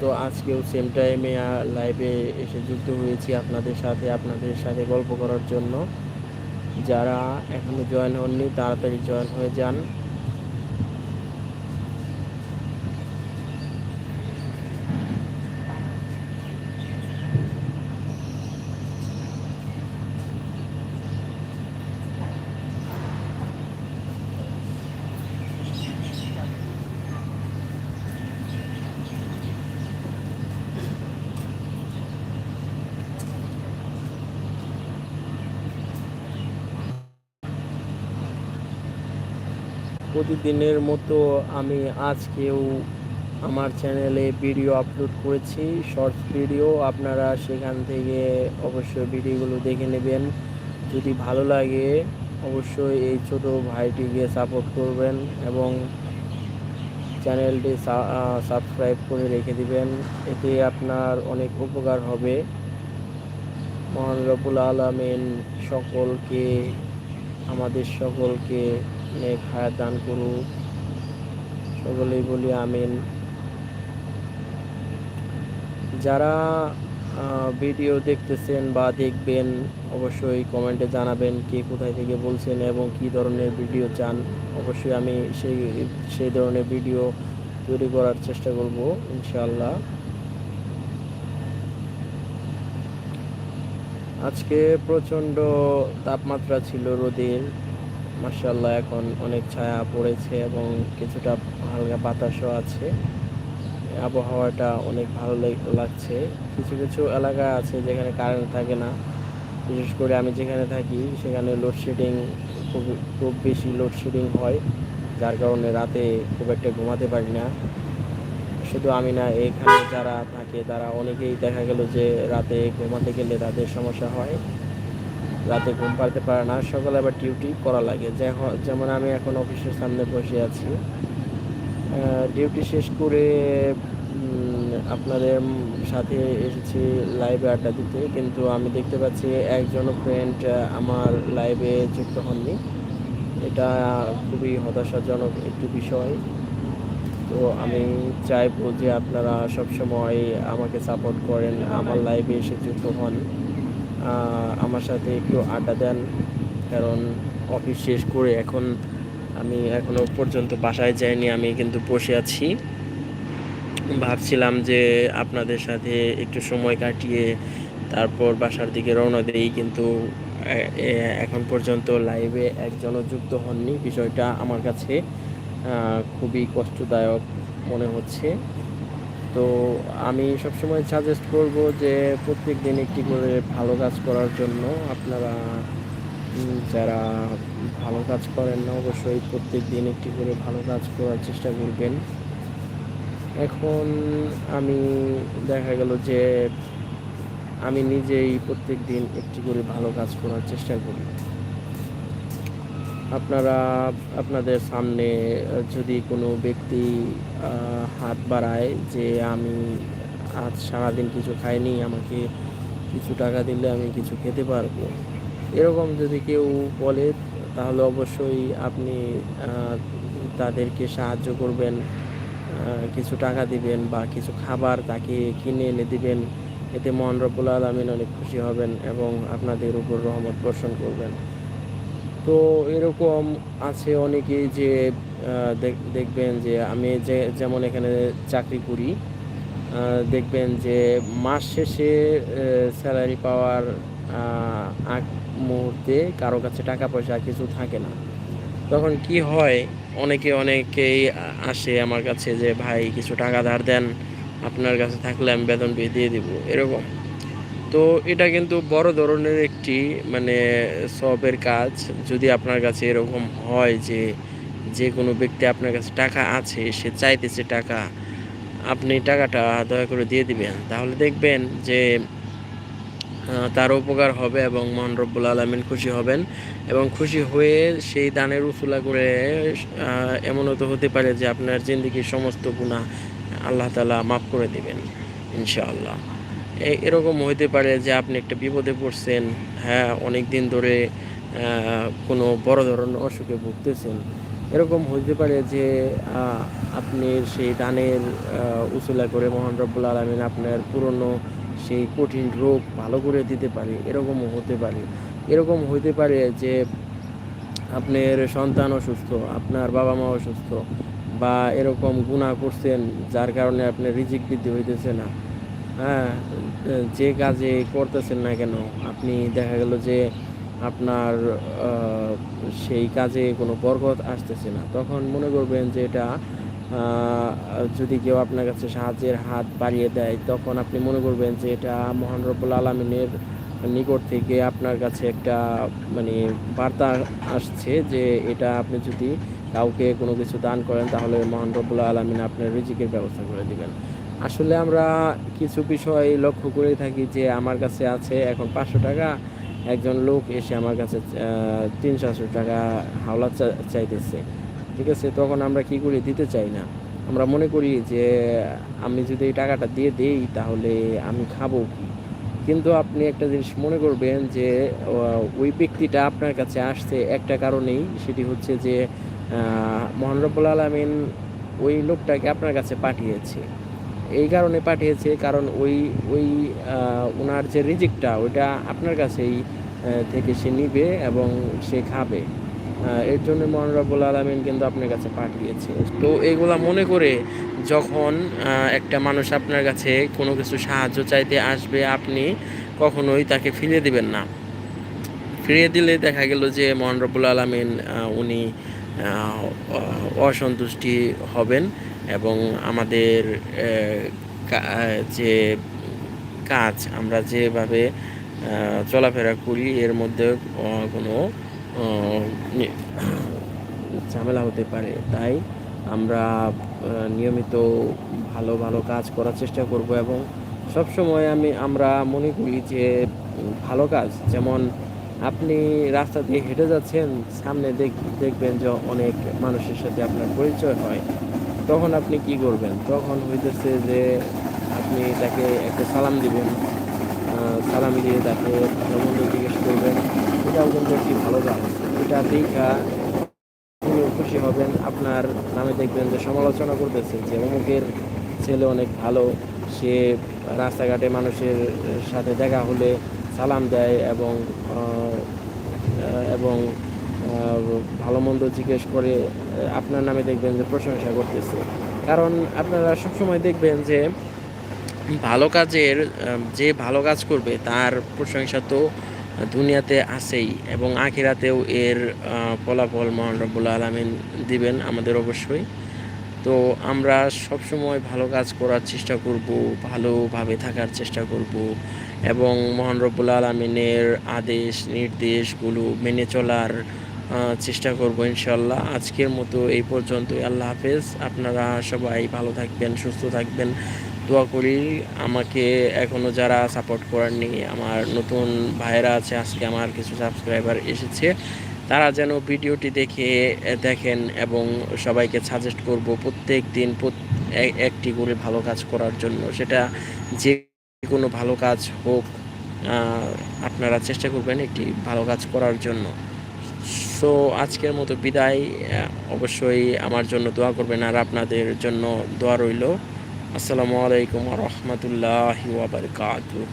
তো আজকেও সেম টাইমে লাইভে এসে যুক্ত হয়েছি আপনাদের সাথে আপনাদের সাথে গল্প করার জন্য। যারা এখনও জয়েন হননি, তাড়াতাড়ি জয়েন হয়ে যান। প্রতিদিনের মতো আমি আজকেও আমার চ্যানেলে ভিডিও আপলোড করেছি শর্টস ভিডিও আপনারা সেখান থেকে অবশ্যই ভিডিওগুলো দেখে নেবেন। যদি ভালো লাগে, অবশ্যই এই ছোট ভাইটিকে সাপোর্ট করবেন এবং চ্যানেলটি সাবস্ক্রাইব করে রেখে দিবেন। এতে আপনার অনেক উপকার হবে। মহান রবুল আলমিন সকলকে, আমাদের সকলকে নেক হায়াত দান করুক সকলেই বলি আমিন। যারা ভিডিও দেখতেছেন বা দেখবেন, অবশ্যই কমেন্টে জানাবেন কে কোথায় থেকে বলছেন এবং কি ধরনের ভিডিও চান। অবশ্যই আমি সেই সেই ধরনের ভিডিও তৈরি করার চেষ্টা করব ইনশাল্লাহ আজকে প্রচণ্ড তাপমাত্রা ছিল রোদের। মার্শাল্লাহ এখন অনেক ছায়া পড়েছে এবং কিছুটা হালকা বাতাসও আছে। আবহাওয়াটা অনেক ভালো লাগছে। কিছু কিছু এলাকা আছে যেখানে কারেন্ট থাকে না। বিশেষ করে আমি যেখানে থাকি, সেখানে লোডশেডিং খুব খুব বেশি লোডশেডিং হয়। যার কারণে রাতে খুব একটা ঘুমাতে পারি না। শুধু আমি না, এখানে যারা থাকে, তারা অনেকেই দেখা গেল যে রাতে ঘুমাতে গেলে তাদের সমস্যা হয়। রাতে ঘুম পাড়তে পারে না। সকালে আবার ডিউটি করা লাগে। যেমন আমি এখন অফিসের সামনে বসে আছি। ডিউটি শেষ করে আপনাদের সাথে এসেছি লাইভে আড্ডা দিতে। কিন্তু আমি দেখতে পাচ্ছি একজনও ফ্রেন্ড আমার লাইভে যুক্ত হননি। এটা খুবই হতাশাজনক একটি বিষয়। তো আমি চাইব যে আপনারা সবসময় আমাকে সাপোর্ট করেন। আমার লাইভে এসে যুক্ত হন। আমার সাথে একটু আড্ডা দেন, কারণ অফিস শেষ করে এখন আমি এখনও পর্যন্ত বাসায় যাইনি, আমি কিন্তু বসে আছি। ভাবছিলাম যে আপনাদের সাথে একটু সময় কাটিয়ে তারপর বাসার দিকে রওনা দিই, কিন্তু এখন পর্যন্ত লাইভে একজনও যুক্ত হননি। বিষয়টা আমার কাছে খুবই কষ্টদায়ক মনে হচ্ছে। তো আমি সবসময় সাজেস্ট করব যে প্রত্যেক দিন একটি করে ভালো কাজ করার জন্য আপনারা যারা ভালো কাজ করেন না, অবশ্যই প্রত্যেক দিন একটি করে ভালো কাজ করার চেষ্টা করবেন। এখন আমি দেখা গেল যে আমি নিজেই প্রত্যেক দিন একটি করে ভালো কাজ করার চেষ্টা করি। আপনারা, আপনাদের সামনে যদি কোনো ব্যক্তি হাত বাড়ায় যে আমি আজ সারাদিন কিছু খাইনি, আমাকে কিছু টাকা দিলে আমি কিছু খেতে পারব। এরকম যদি কেউ বলে, তাহলে অবশ্যই আপনি তাদেরকে সাহায্য করবেন কিছু টাকা দিবেন বা কিছু খাবার তাকে কিনে এনে দিবেন। এতে মহান রব্বুল আলমিন অনেক খুশি হবেন এবং আপনাদের উপর রহমত বর্ষণ করবেন। তো এরকম আছে অনেকেই যে দেখবেন যে আমি যে, যেমন এখানে চাকরি করি দেখবেন যে মাস শেষে স্যালারি পাওয়ার আগ মুহূর্তে কারও কাছে টাকা পয়সা কিছু থাকে না। তখন কি হয়, অনেকে, অনেকেই আসে আমার কাছে যে, ভাই, কিছু টাকা ধার দেন, আপনার কাছে থাকলে আমি বেতন পেয়ে দিয়ে দিব। এরকম। তো এটা কিন্তু বড় ধরনের একটি মানে সবের কাজ। যদি আপনার কাছে এরকম হয় যে যে কোনো ব্যক্তি আপনার কাছে টাকা আছে, সে চাইতেছে টাকা, আপনি টাকাটা দয়া করে দিয়ে দিবেন। তাহলে দেখবেন যে তার উপকার হবে এবং মহান রব্বুল আলমিন খুশি হবেন এবং খুশি হয়ে সেই দানের উসুলা করে এমনও তো হতে পারে যে আপনার জিন্দিগির সমস্ত গুণা আল্লাহ তালা মাফ করে দিবেন, ইনশাআল্লাহ। এরকম হইতে পারে যে আপনি একটা বিপদে পড়ছেন হ্যাঁ অনেক দিন ধরে কোনো বড় ধরনের অসুখে ভুগতেছেন। এরকম হইতে পারে যে আপনি সেই দানের উসুলা করে মহান রব্বুল আলমিন আপনার পুরনো সেই কঠিন রোগ ভালো করে দিতে পারে। এরকমও হতে পারে। এরকম হইতে পারে যে, আপনার সন্তান অসুস্থ, আপনার বাবা মা অসুস্থ বা এরকম গুণা করছেন, যার কারণে আপনার রিজিক বৃদ্ধি হইতেছে না। হ্যাঁ যে কাজে করতেছেন না কেন? আপনি দেখা গেল যে আপনার সেই কাজে কোনো বরকত আসতেছে না। তখন মনে করবেন যে এটা যদি কেউ আপনার কাছে সাহায্যের হাত বাড়িয়ে দেয়, তখন আপনি মনে করবেন যে এটা মহান রব্বুল আলমিনের নিকট থেকে আপনার কাছে একটা মানে বার্তা আসছে যে এটা আপনি যদি কাউকে কোনো কিছু দান করেন, তাহলে মহান রব্বুল আলমিন আপনার রিজিকের ব্যবস্থা করে দিবেন। আসলে আমরা কিছু বিষয় লক্ষ্য করে থাকি যে আমার কাছে আছে এখন পাঁচশো টাকা। একজন লোক এসে আমার কাছে তিন চারশো টাকা হাওলা চাইতেছে। ঠিক আছে? তখন আমরা কি করি? দিতে চাই না। আমরা মনে করি যে আমি যদি এই টাকাটা দিয়ে দেই তাহলে আমি খাব কি? কিন্তু আপনি একটা জিনিস মনে করবেন যে ওই ব্যক্তিটা আপনার কাছে আসছে একটা কারণেই সেটি হচ্ছে যে আহ, মহান রব্বুল আলমিন ওই লোকটাকে আপনার কাছে পাঠিয়েছে। এই কারণে পাঠিয়েছে, কারণ ওই ওই ওনার যে রিজিকটা, ওইটা আপনার কাছেই থেকে সে নিবে এবং সে খাবে। এর জন্য মহান আলমিন কিন্তু আপনার কাছে পাঠিয়েছে। তো এগুলা মনে করে যখন একটা মানুষ আপনার কাছে কোনো কিছু সাহায্য চাইতে আসবে, আপনি কখনোই তাকে ফিরিয়ে দিবেন না। ফিরিয়ে দিলে দেখা গেল যে মহান আলমিন উনি অসন্তুষ্টি হবেন। এবং আমাদের যে কাজ আমরা যেভাবে চলাফেরা করি, এর মধ্যে কোনো ঝামেলা হতে পারে। তাই আমরা নিয়মিত ভালো ভালো কাজ করার চেষ্টা করব এবং সব সময় আমি, আমরা মনে করি যে, ভালো কাজ, যেমন আপনি রাস্তা দিয়ে হেঁটে যাচ্ছেন, সামনে দেখ, দেখবেন যে অনেক মানুষের সাথে আপনার পরিচয় হয়। তখন আপনি কি করবেন? তখন হইতেছে যে আপনি তাকে একটা সালাম দিবেন। সালাম দিয়ে তাকে ভালো জিজ্ঞেস করবেন। এটাও কিন্তু একটি ভালো কাজ। এটা দেখা তিনি খুশি হবেন। আপনার নামে দেখবেন যে সমালোচনা করতেছে যে অমুকের ছেলে অনেক ভালো। সে রাস্তাঘাটে মানুষের সাথে দেখা হলে সালাম দেয় এবং এবং ভালো মন্দ জিজ্ঞেস করে আপনার নামে দেখবেন যে প্রশংসা করতেছে। কারণ আপনারা সবসময় দেখবেন যে ভালো কাজের যে ভালো কাজ করবে, তার প্রশংসা তো দুনিয়াতে আছেই এবং আখিরাতেও এর ফলাফল মহান রব্বুল আলমিন দিবেন আমাদের অবশ্যই। তো আমরা সবসময় ভালো কাজ করার চেষ্টা করব, ভালোভাবে থাকার চেষ্টা করব এবং মহান রব্বুল আলমিনের আদেশ, নির্দেশগুলো মেনে চলার চেষ্টা করব ইনশাল্লাহ আজকের মতো এই পর্যন্তই। আল্লাহ হাফেজ। আপনারা সবাই ভালো থাকবেন, সুস্থ থাকবেন। দোয়া করি আমাকে এখনও যারা সাপোর্ট করেননি, আমার নতুন ভাইয়েরা আছে, আজকে আমার কিছু সাবস্ক্রাইবার এসেছে। তারা যেন ভিডিওটি দেখে দেখেন এবং সবাইকে সাজেস্ট করব প্রত্যেক দিন একটি করে ভালো কাজ করার জন্য। সেটা যে কোনো ভালো কাজ হোক আপনারা চেষ্টা করবেন একটি ভালো কাজ করার জন্য। সো আজকের মতো বিদায়। অবশ্যই আমার জন্য দোয়া করবেন আর আপনাদের জন্য দোয়া রইল। আসসালামু আলাইকুম রহমতুল্লাহ ওয়াবারকাতুহ